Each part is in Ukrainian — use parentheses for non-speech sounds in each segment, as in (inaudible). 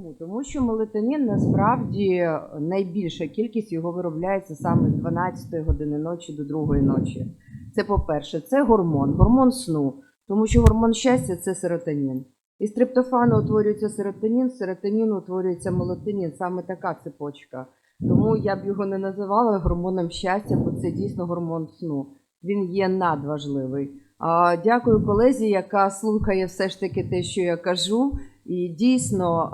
Чому? Тому що мелатонін насправді найбільша кількість його виробляється саме з 12 години ночі до 2 ночі. Це по-перше, це гормон, гормон сну, тому що гормон щастя це серотонін. Із триптофану утворюється серотонін, з серотоніну утворюється мелатонін, саме така цепочка. Тому я б його не називала гормоном щастя, бо це дійсно гормон сну. Він є надважливий. Дякую колезі, яка слухає все ж таки те, що я кажу. І дійсно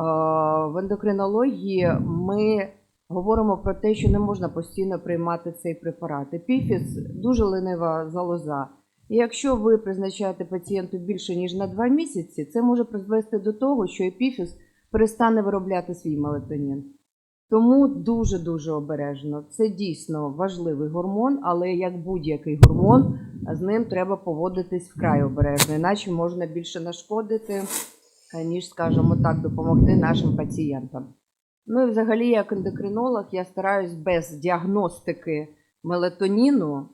в ендокринології ми говоримо про те, що не можна постійно приймати цей препарат. Епіфіз дуже ленива залоза. І якщо ви призначаєте пацієнту більше ніж на 2 місяці, це може призвести до того, що епіфіз перестане виробляти свій мелатонін. Тому дуже дуже обережно. Це дійсно важливий гормон, але як будь-який гормон, з ним треба поводитись вкрай обережно, іначе можна більше нашкодити, е, ніж, скажімо так, допомогти нашим пацієнтам. Ну і взагалі, як ендокринолог, я стараюсь без діагностики мелатоніну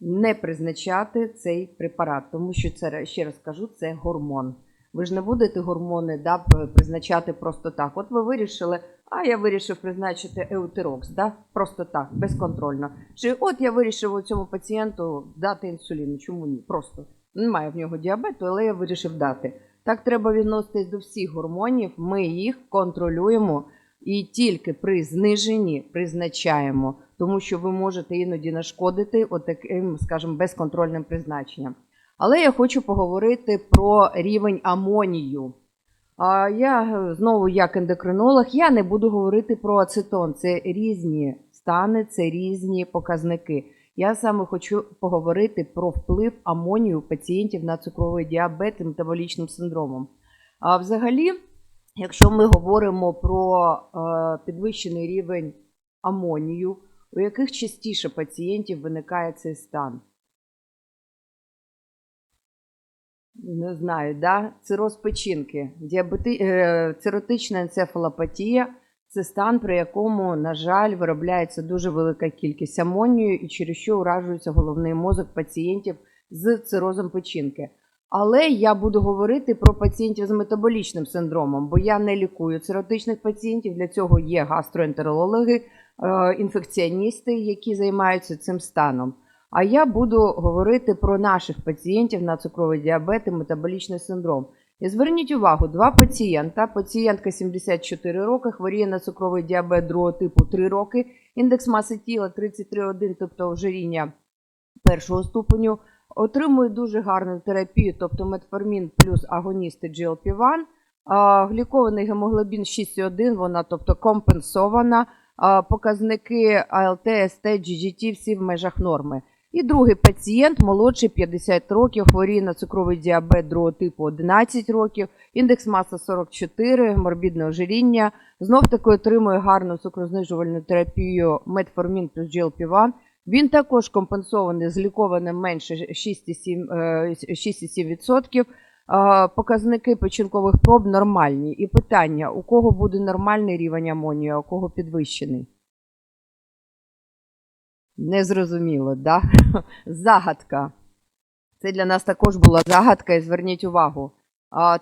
не призначати цей препарат, тому що це ще раз кажу, це гормон. Ви ж не будете гормони да, призначати просто так. От ви вирішили, а я вирішив призначити еутерокс, да, просто так, безконтрольно. Чи от я вирішив цьому пацієнту дати інсулін. Чому ні? Просто немає в нього діабету, але я вирішив дати. Так треба відноситись до всіх гормонів. Ми їх контролюємо і тільки при зниженні призначаємо, тому що ви можете іноді нашкодити отаким, скажімо, безконтрольним призначенням. Але я хочу поговорити про рівень амонію. А я знову, як ендокринолог, я не буду говорити про ацетон. Це різні стани, це різні показники. Я саме хочу поговорити про вплив амонію пацієнтів на цукровий діабет і метаболічним синдромом. А взагалі, якщо ми говоримо про е, підвищений рівень амонію, у яких частіше пацієнтів виникає цей стан? Не знаю, да? Цироз печінки, діабети... е, циротична енцефалопатія це стан, при якому, на жаль, виробляється дуже велика кількість амонію і через що уражується головний мозок пацієнтів з цирозом печінки. Але я буду говорити про пацієнтів з метаболічним синдромом, бо я не лікую циротичних пацієнтів. Для цього є гастроентерологи, е, інфекціоністи, які займаються цим станом. А я буду говорити про наших пацієнтів на цукровий діабет і метаболічний синдром. Зверніть увагу, два пацієнта. Пацієнтка 74 роки, хворіє на цукровий діабет другого типу 3 роки, індекс маси тіла 33,1, тобто ожиріння першого ступеню, отримує дуже гарну терапію, тобто метформін плюс агоністи GLP-1, глікований гемоглобін 6,1, вона тобто компенсована, показники АЛТ, СТ, GGT всі в межах норми. І другий пацієнт, молодший 50 років, хворіє на цукровий діабет другого типу 11 років, індекс маса 44, морбідне ожиріння. Знов таки отримує гарну цукрознижувальну терапію метформін плюс GLP-1. Він також компенсований з лікованим менше 6,7%. е, 6,7%. Е, Показники печінкових проб нормальні. І питання: у кого буде нормальний рівень амонію, а у кого підвищений? Незрозуміло, да? (laughs) Загадка. Це для нас також була загадка, і зверніть увагу.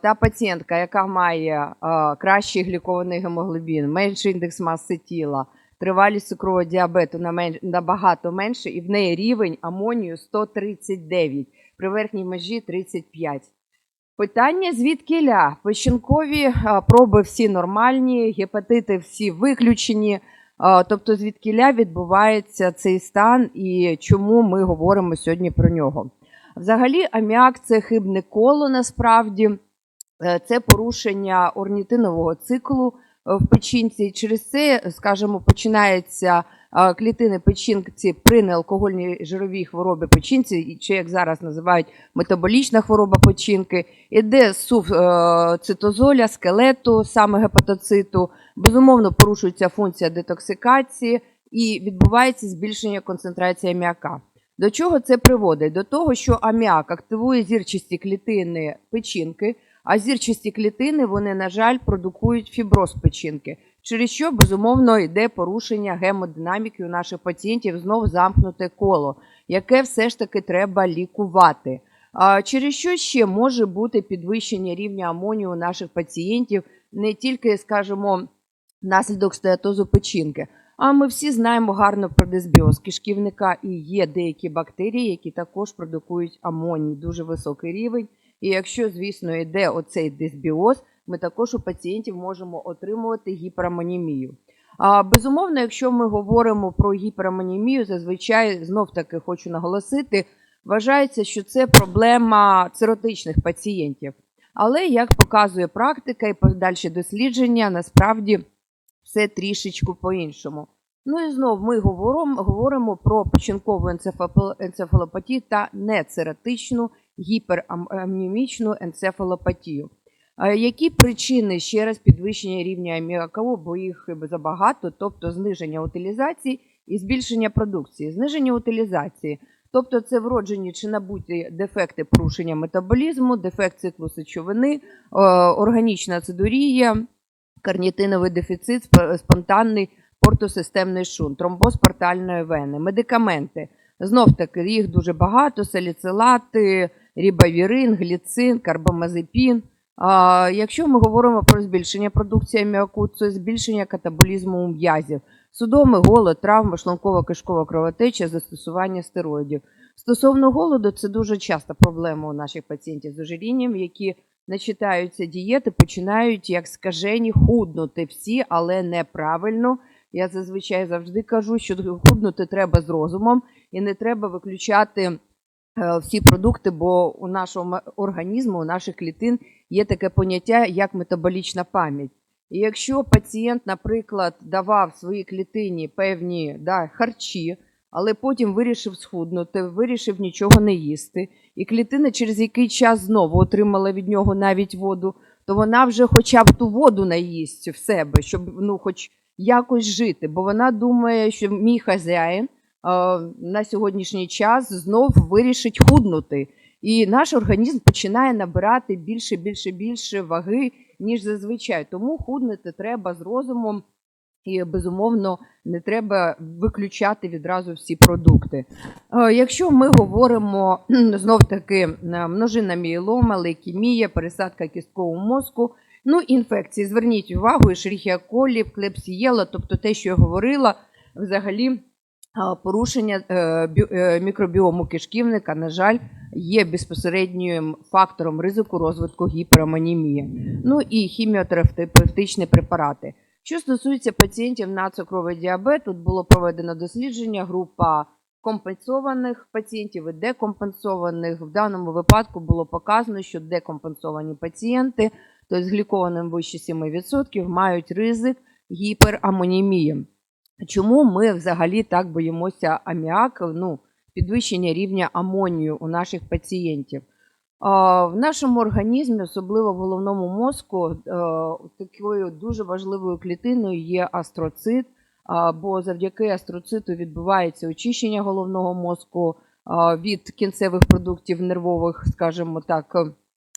Та пацієнтка, яка має кращий глікований гемоглобін, менший індекс маси тіла, тривалість цукрового діабету набагато менше, і в неї рівень амонію 139, при верхній межі 35. Питання звідки ля? Печінкові проби всі нормальні, гепатити всі виключені. Тобто, звідкіля відбувається цей стан і чому ми говоримо сьогодні про нього? Взагалі, аміак це хибне коло насправді, Е, це порушення орнітинового циклу е, в печінці. І через це, скажімо, починається клітини печінці при неалкогольній жировій хворобі печінці, чи як зараз називають метаболічна хвороба печінки, іде сув е, цитозоля, скелету, саме гепатоциту. Безумовно, порушується функція детоксикації і відбувається збільшення концентрації аміака. До чого це приводить? До того, що аміак активує зірчасті клітини печінки, а зірчасті клітини, вони, на жаль, продукують фіброз печінки, через що, безумовно, йде порушення гемодинаміки у наших пацієнтів, знов замкнуте коло, яке все ж таки треба лікувати. А через що ще може бути підвищення рівня амонію у наших пацієнтів не тільки, скажімо, внаслідок стеатозу печінки. А ми всі знаємо гарно про дисбіоз кишківника і є деякі бактерії, які також продукують амоній, дуже високий рівень. І якщо, звісно, йде оцей дисбіоз, ми також у пацієнтів можемо отримувати гіперамонімію. А, безумовно, якщо ми говоримо про гіперамонімію, зазвичай знов таки хочу наголосити, вважається, що це проблема циротичних пацієнтів. Але як показує практика і подальші дослідження, насправді все трішечку по-іншому. Ну і знов ми говоримо, говоримо про печінкову енцефалопатію та нецератичну гіперамнімічну енцефалопатію. Які причини ще раз підвищення рівня аміаку, бо їх забагато, тобто зниження утилізації і збільшення продукції, зниження утилізації, тобто це вроджені чи набуті дефекти порушення метаболізму, дефект циклу сечовини, е, органічна ацидурія, карнітиновий дефіцит, спонтанний портосистемний шунт, тромбоз портальної вени, медикаменти. Знов таки їх дуже багато: саліцилати, рібавірин, гліцин, карбамазепін. А, якщо ми говоримо про збільшення продукції аміаку, це збільшення катаболізму м'язів, судоми, голод, травма, шлунково-кишкова кровотеча, застосування стероїдів. Стосовно голоду, це дуже часто проблема у наших пацієнтів з ожирінням, які начитаються дієти, починають як скажені худнути всі, але неправильно. Я зазвичай завжди кажу, що худнути треба з розумом і не треба виключати всі продукти, бо у нашого організму, у наших клітин є таке поняття, як метаболічна пам'ять. І якщо пацієнт, наприклад, давав своїй клітині певні да, харчі, але потім вирішив схуднути, вирішив нічого не їсти, і клітина через який час знову отримала від нього навіть воду, то вона вже хоча б ту воду наїсть в себе, щоб ну, хоч якось жити, бо вона думає, що мій хазяїн е, на сьогоднішній час знов вирішить худнути. І наш організм починає набирати більше, більше, більше ваги, ніж зазвичай. Тому худнути треба з розумом. І безумовно не треба виключати відразу всі продукти. Е, Якщо ми говоримо знов таки множина мієлома, лейкемія, пересадка кісткового мозку, ну інфекції. Зверніть увагу, Escherichia coli, клепсієла, тобто те, що я говорила, взагалі е, порушення е, е, мікробіому кишківника, на жаль, є безпосереднім фактором ризику розвитку гіперамонімії. Ну і хіміотерапевтичні препарати. Що стосується пацієнтів на цукровий діабет, тут було проведено дослідження, група компенсованих пацієнтів і декомпенсованих. В даному випадку було показано, що декомпенсовані пацієнти, тобто з глікованим вище 7%, мають ризик гіперамонімії. Чому ми взагалі так боїмося аміаку, ну, підвищення рівня амонію у наших пацієнтів? В нашому організмі, особливо в головному мозку, е, такою дуже важливою клітиною є астроцит, бо завдяки астроциту відбувається очищення головного мозку від кінцевих продуктів нервових, скажімо так,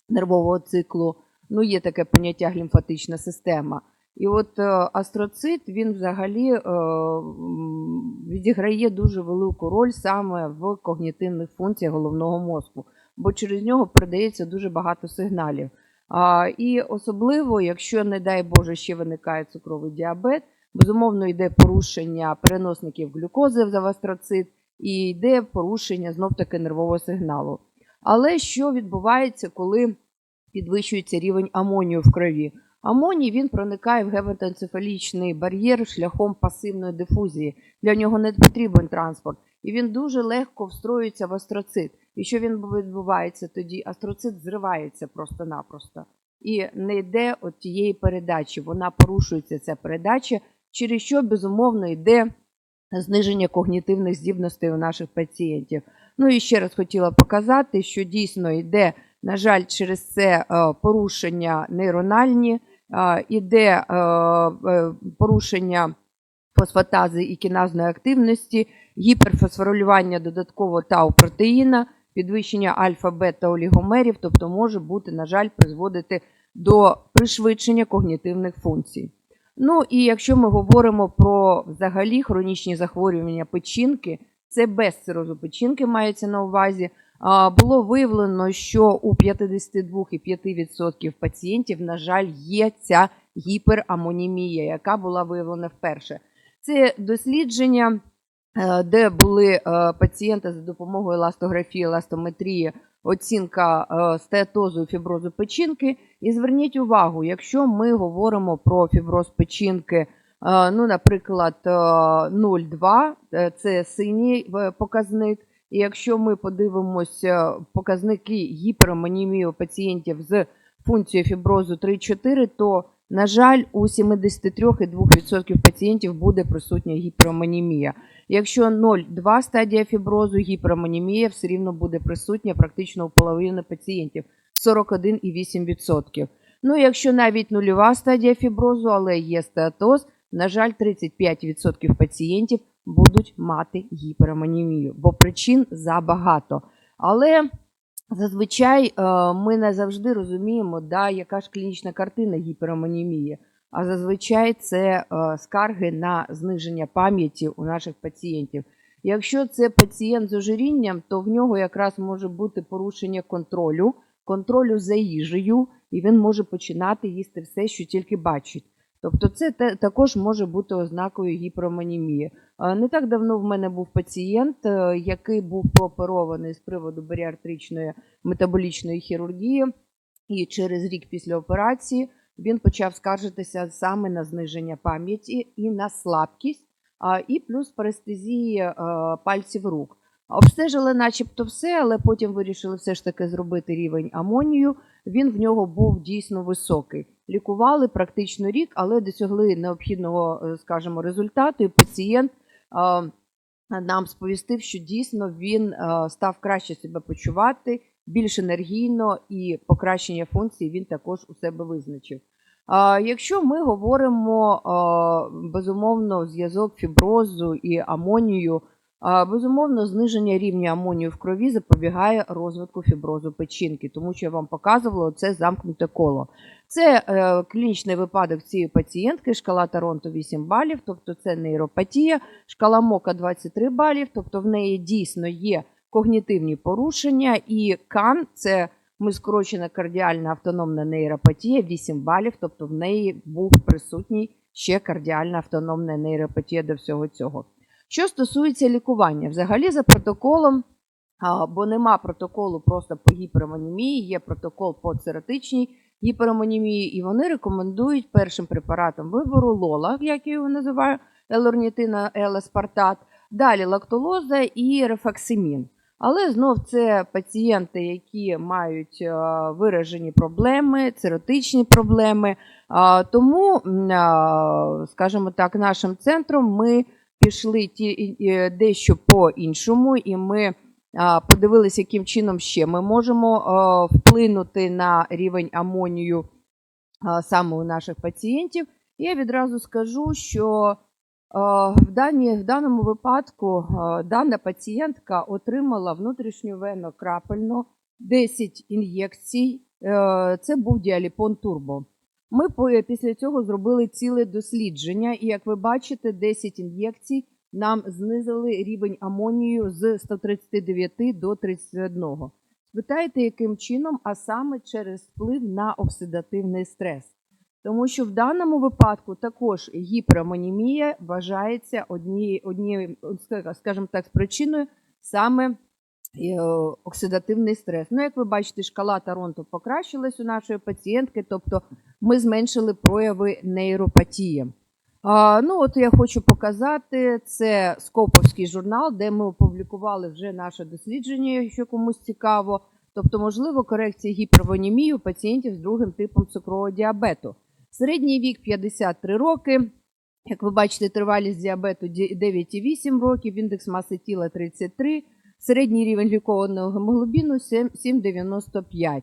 нервового циклу. Ну, є таке поняття глімфатична система. І от е, астроцит він взагалі е, відіграє дуже велику роль саме в когнітивних функціях головного мозку бо через нього передається дуже багато сигналів. І особливо, якщо, не дай Боже, ще виникає цукровий діабет, безумовно йде порушення переносників глюкози в астроцит і йде порушення знов-таки нервового сигналу. Але що відбувається, коли підвищується рівень амонію в крові? Амоній він проникає в гематоенцефалічний бар'єр шляхом пасивної дифузії. Для нього не потрібен транспорт, і він дуже легко встроюється в астроцит. І що він відбувається тоді? Астроцит зривається просто-напросто. І не йде от тієї передачі. Вона порушується ця передача, через що безумовно йде зниження когнітивних здібностей у наших пацієнтів. Ну і ще раз хотіла показати, що дійсно йде, на жаль, через це е, порушення нейрональні, іде е, е, порушення фосфатази і кіназної активності, гіперфосфорилювання додатково тау-протеїна, підвищення альфа-бета олігомерів, тобто може бути, на жаль, призводити до пришвидшення когнітивних функцій. Ну і якщо ми говоримо про взагалі хронічні захворювання печінки, це без цирозу печінки мається на увазі. Було виявлено, що у 52,5% пацієнтів, на жаль, є ця гіперамонімія, яка була виявлена вперше. Це дослідження, е, де були е, пацієнти за допомогою еластографії, еластометрії, оцінка е, стеатозу і фіброзу печінки. І зверніть увагу, якщо ми говоримо про фіброз печінки, ну, наприклад, е, 0,2 е, це синій показник. І якщо ми подивимося показники гіперамонімії пацієнтів з функцією фіброзу 3-4, то, на жаль, у 73,2% пацієнтів буде присутня гіперамонімія. Якщо 0,2 стадія фіброзу, гіперамонімія все рівно буде присутня практично у половини пацієнтів 41,8%. Ну, якщо навіть нульова стадія фіброзу, але є стеатоз, на жаль, 35% пацієнтів будуть мати гіперамонімію, бо причин забагато. Але зазвичай е, ми не завжди розуміємо, да, яка ж клінічна картина гіперамонімії. А зазвичай це е, скарги на зниження пам'яті у наших пацієнтів. Якщо це пацієнт з ожирінням, то в нього якраз може бути порушення контролю, контролю за їжею, і він може починати їсти все, що тільки бачить. Тобто, це також може бути ознакою гіперамонімії. Е, Не так давно в мене був пацієнт, е, який був прооперований з приводу баріатричної метаболічної хірургії, і через рік після операції він почав скаржитися саме на зниження пам'яті і на слабкість, і плюс парестезії е, пальців рук. Обстежили начебто все, але потім вирішили все ж таки зробити рівень амонію. Він в нього був дійсно високий. Лікували практично рік, але досягли необхідного, е, скажімо, результату. І пацієнт е, нам сповістив, що дійсно він е, став краще себе почувати, більш енергійно і покращення функцій він також у себе визначив. Якщо ми говоримо безумовно зв'язок фіброзу і амонію, безумовно, зниження рівня амонію в крові запобігає розвитку фіброзу печінки, тому що я вам показувала це замкнуте коло. Це е, клінічний випадок цієї пацієнтки, шкала Торонто 8 балів, тобто це нейропатія, шкала Мока 23 балів, тобто в неї дійсно є когнітивні порушення, і КАН це ми скорочена кардіальна автономна нейропатія 8 балів, тобто в неї був присутній ще кардіальна автономна нейропатія до всього цього. Що стосується лікування, взагалі за протоколом, бо нема протоколу просто по гіперамонімії, є протокол по цератичній гіперамонімії, і вони рекомендують першим препаратом вибору лола, як я його називаю, елорнітина, елеспартат, далі лактолоза і рефаксимін. Але знов це пацієнти, які мають виражені проблеми, циротичні проблеми. Тому, скажімо так, нашим центром ми пішли ті, і- і дещо по-іншому, і ми подивилися, яким чином ще ми можемо вплинути на рівень амонію саме у наших пацієнтів. Я відразу скажу, що В, дані, в даному випадку дана пацієнтка отримала внутрішню вену крапельну 10 ін'єкцій. Е, Це був діаліпон турбо. Ми після цього зробили ціле дослідження, і як ви бачите, 10 ін'єкцій нам знизили рівень амонію з 139 до 31. Спитайте, яким чином, а саме через вплив на оксидативний стрес. Тому що в даному випадку також гіперамонімія вважається однією, однією, скажімо так, причиною саме оксидативний стрес. Ну, як ви бачите, шкала Торонто покращилась у нашої пацієнтки, тобто ми зменшили прояви нейропатії. А, ну, от я хочу показати, це Скоповський журнал, де ми опублікували вже наше дослідження, якщо комусь цікаво. Тобто, можливо, корекція гіпервонімії у пацієнтів з другим типом цукрового діабету. Середній вік 53 роки. Як ви бачите, тривалість діабету ді- 9,8 років, індекс маси тіла 33, середній рівень глікованого гемоглобіну 7 7,95.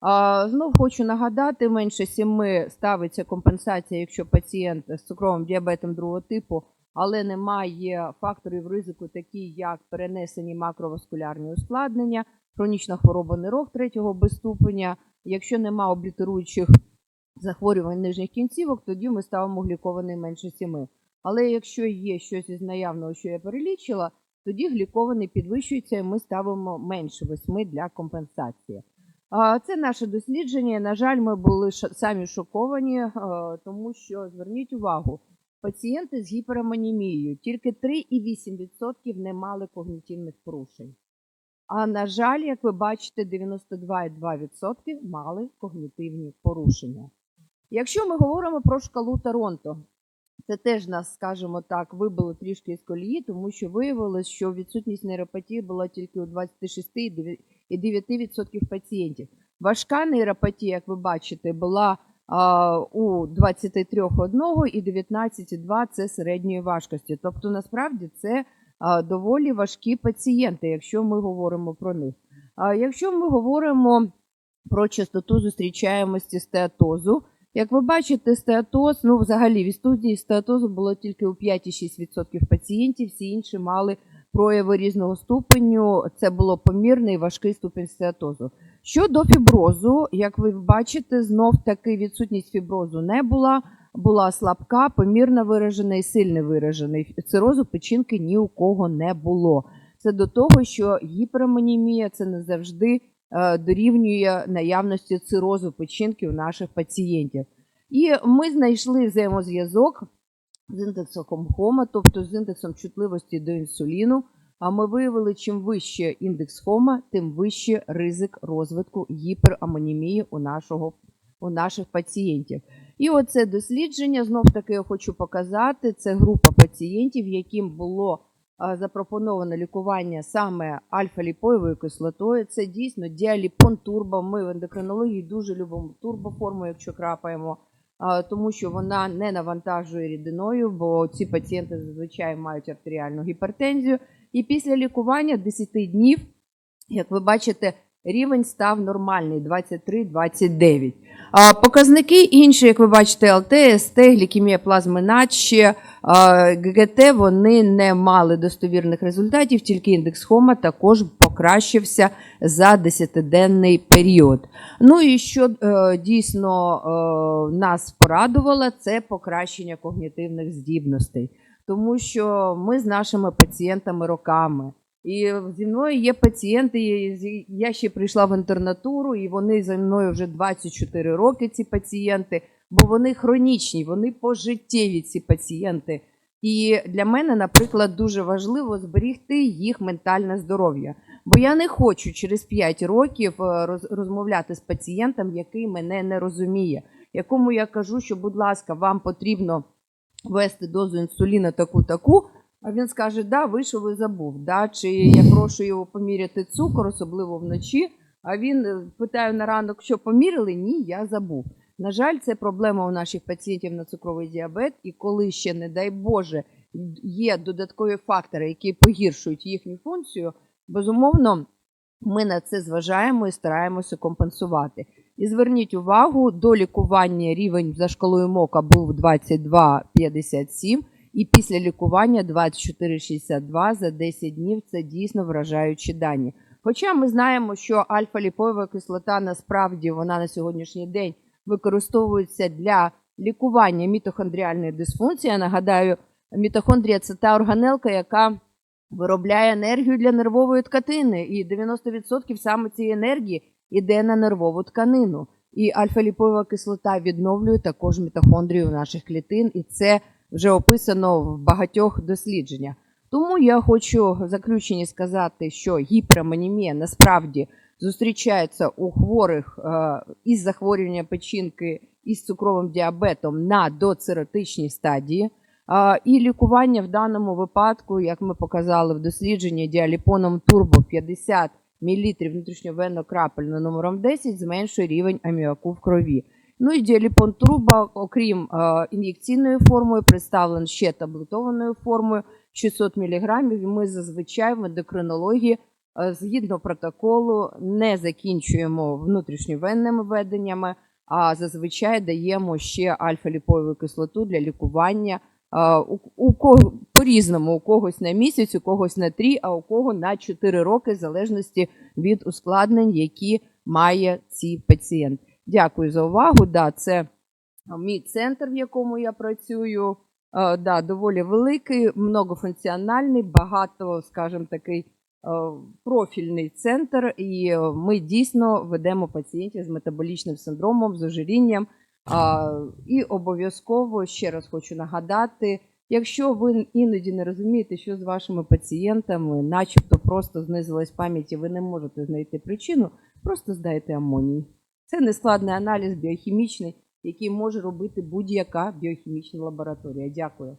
А, знов хочу нагадати, менше 7 ставиться компенсація, якщо пацієнт з цукровим діабетом другого типу, але немає факторів ризику, такі як перенесені макроваскулярні ускладнення, хронічна хвороба нирок третього без ступеня. Якщо нема облітеруючих захворювань нижніх кінцівок, тоді ми ставимо глікований менше 7. Але якщо є щось із наявного, що я перелічила, тоді глікований підвищується і ми ставимо менше 8 для компенсації. Це наше дослідження. На жаль, ми були самі шоковані, тому що зверніть увагу, пацієнти з гіперамонімією тільки 3,8% не мали когнітивних порушень. А на жаль, як ви бачите, 92,2% мали когнітивні порушення. Якщо ми говоримо про шкалу Торонто, це теж нас, скажімо так, вибило трішки з колії, тому що виявилось, що відсутність нейропатії була тільки у 26,9% пацієнтів. Важка нейропатія, як ви бачите, була а, у 23,1 і 19,2 це середньої важкості. Тобто, насправді це а, доволі важкі пацієнти, якщо ми говоримо про них. А якщо ми говоримо про частоту зустрічаємості стеатозу, як ви бачите, стеатоз, ну взагалі в студії стеатозу було тільки у 5,6% пацієнтів, всі інші мали прояви різного ступеню. Це було помірний важкий ступень стеатозу. Щодо фіброзу, як ви бачите, знов таки відсутність фіброзу не була, була слабка, помірно виражена і сильно виражена. Цирозу печінки ні у кого не було. Це до того, що гіперамонімія це не завжди дорівнює наявності цирозу печінки у наших пацієнтів. І ми знайшли взаємозв'язок з індексом Хома, тобто з індексом чутливості до інсуліну. А ми виявили, чим вище індекс Хома, тим вище ризик розвитку гіперамонімії у, нашого, у наших пацієнтів. І оце дослідження, знов таки я хочу показати, це група пацієнтів, яким було а, запропоновано лікування саме альфа-ліпоєвою кислотою. Це дійсно діаліпон турбо. Ми в ендокринології дуже любимо турбоформу, якщо крапаємо, тому що вона не навантажує рідиною, бо ці пацієнти зазвичай мають артеріальну гіпертензію. І після лікування 10 днів, як ви бачите, рівень став нормальний 23-29. А, Показники інші, як ви бачите, ЛТ, СТ, глікемія плазми наче, ГГТ, вони не мали достовірних результатів, тільки індекс Хома також покращився за 10-денний період. Ну і що е, дійсно е, нас порадувало, це покращення когнітивних здібностей. Тому що ми з нашими пацієнтами роками. І зі мною є пацієнти, я ще прийшла в інтернатуру, і вони зі мною вже 24 роки, ці пацієнти, бо вони хронічні, вони пожиттєві, ці пацієнти. І для мене, наприклад, дуже важливо зберігти їх ментальне здоров'я. Бо я не хочу через 5 років е, розмовляти з пацієнтом, який мене не розуміє, якому я кажу, що, будь ласка, вам потрібно ввести дозу інсуліна таку-таку. А він скаже, да, вийшов і забув. Да? Чи я прошу його поміряти цукор, особливо вночі. А він е, питає на ранок, що поміряли? Ні, я забув. На жаль, це проблема у наших пацієнтів на цукровий діабет, і коли ще, не дай Боже, є додаткові фактори, які погіршують їхню функцію, безумовно, ми на це зважаємо і стараємося компенсувати. І зверніть увагу, до лікування рівень за шкалою МОКа був 22,57, і після лікування 24,62 за 10 днів це дійсно вражаючі дані. Хоча ми знаємо, що альфа-ліпоєва кислота насправді вона на сьогоднішній день використовується для лікування мітохондріальної дисфункції. Я нагадаю, мітохондрія це та органелка, яка виробляє енергію для нервової тканини, і 90% саме цієї енергії йде на нервову тканину. І альфа-ліпоєва кислота відновлює також мітохондрію наших клітин, і це вже описано в багатьох дослідженнях. Тому я хочу в заключенні сказати, що гіперамонімія насправді зустрічається у хворих е, із захворюванням печінки із цукровим діабетом на доциротичній стадії. А, І лікування в даному випадку, як ми показали в дослідженні діаліпоном турбо 50 мл внутрішньовенно крапельно номером 10 зменшує рівень аміаку в крові. Ну і діаліпон турбо, окрім е, ін'єкційною формою, представлен ще таблетованою формою 600 мг. Ми зазвичай в ендокринології е, згідно протоколу не закінчуємо внутрішньовенними введеннями, а зазвичай даємо ще альфа-ліпоєву кислоту для лікування у, у кого по-різному, у когось на місяць, у когось на три, а у кого на 4 роки, в залежності від ускладнень, які має цей пацієнт. Дякую за увагу. Да, це мій центр, в якому я працюю. Да, доволі великий, многофункціональний, багато, скажімо, такий профільний центр, і е, ми дійсно ведемо пацієнтів з метаболічним синдромом, з ожирінням. І обов'язково ще раз хочу нагадати, якщо ви іноді не розумієте, що з вашими пацієнтами, начебто просто знизилась пам'ять, і ви не можете знайти причину, просто здайте амоній. Це нескладний аналіз біохімічний, який може робити будь-яка біохімічна лабораторія. Дякую.